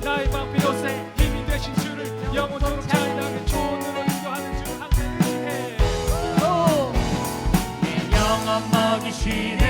나의 마음 비로세 힘이 되신 주를 영원토록 찬양해 좋은으로 인도하는 주 항상 해 영원 먹이시네.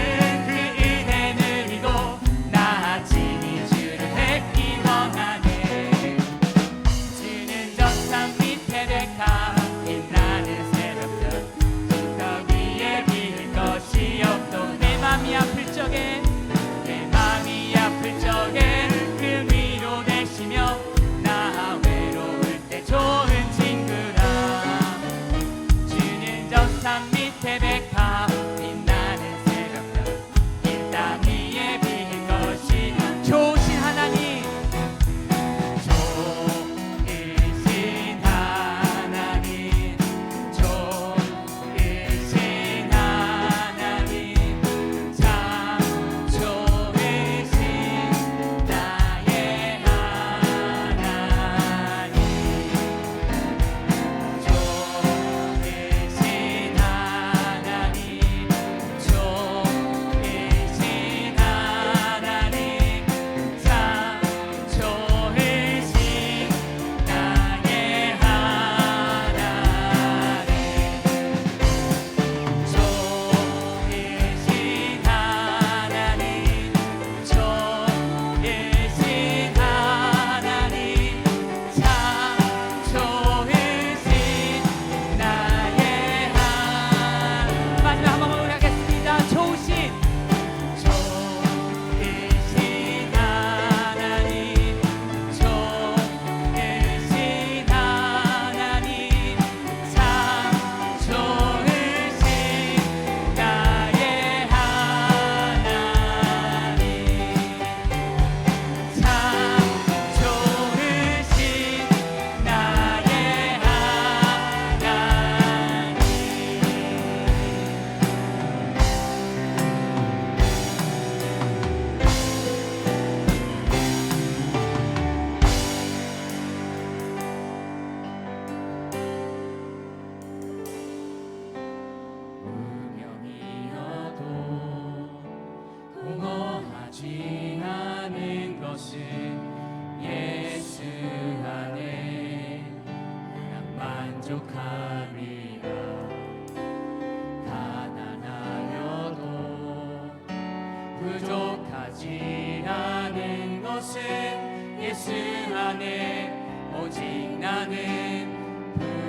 나는 오직 나는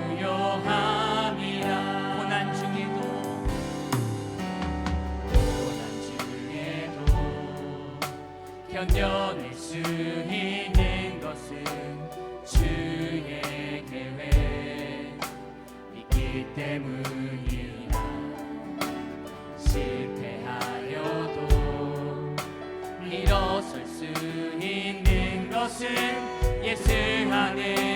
부요함이라. 고난 중에도 고난 중에도 견뎌낼 수 예수 안에